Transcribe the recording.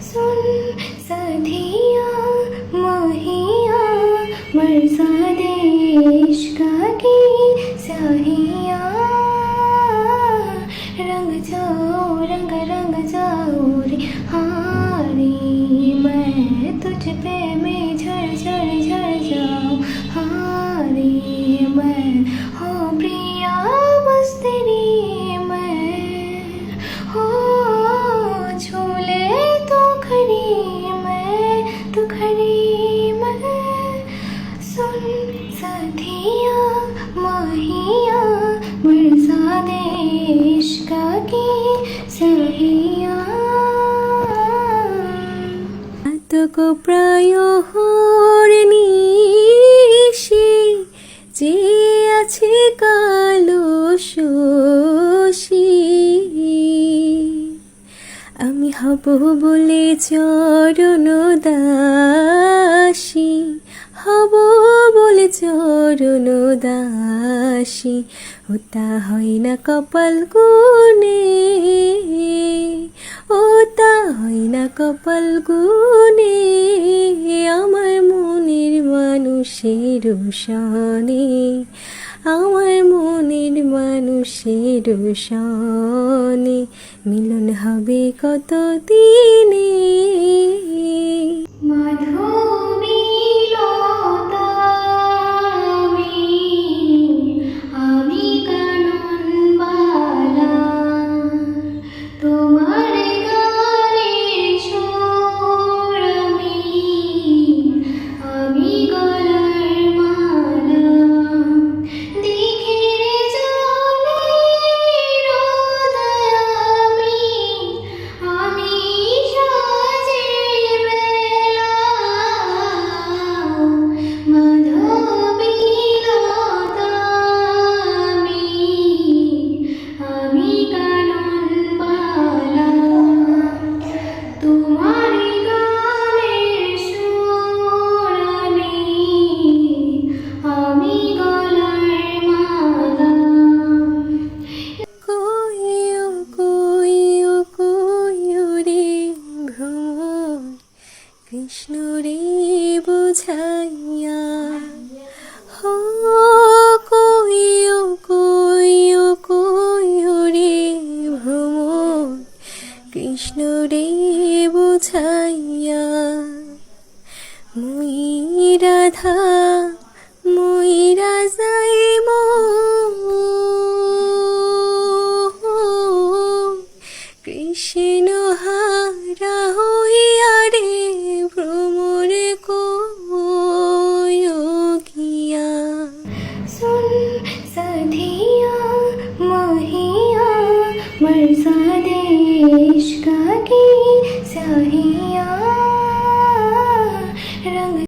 सुन सधिया महिया मरसा देश का की स्याहिया रंग जाओ, रंग रंग जाओ रे हारी, मैं तुझ पे में झड़ কাকে সহিয়া আতক প্রায় নিশি যে আছে কালো শোষী আমি হব বলে চরণ দা চরণ দাসী ওটা হয় না কপাল গুনে ওটা হয় না কপাল গুনে আমার মনের মানুষের সনে আমার মনের মানুষের সনে মিলন হবে কত দিনে কৃষ্ণ রে বুঝাইয়া মুই রাধা देश का की स्याहिया रंग